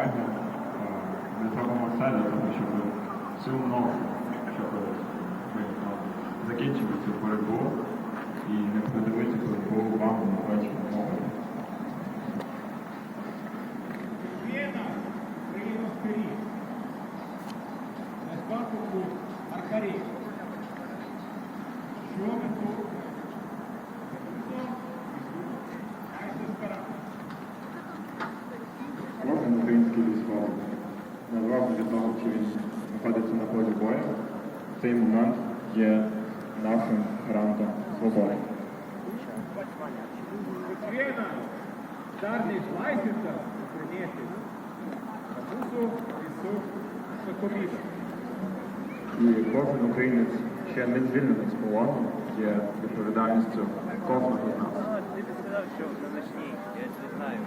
колеги, е, ми зробимо все для того, щоб цю ногу, щоб ми ну, закінчили цю боротьбу і не передали боротьбу вам на. На спарку аркарі. Що ми тут? Кожен на в цей момент є нашим гарантом свободи. Вена, darniš laisvės ukrainietis, mūsų visų. І кожен українець ще не звільнений з полону є відповідальністю кожного з нас. Ти б сказав, що не начні, я це знаю.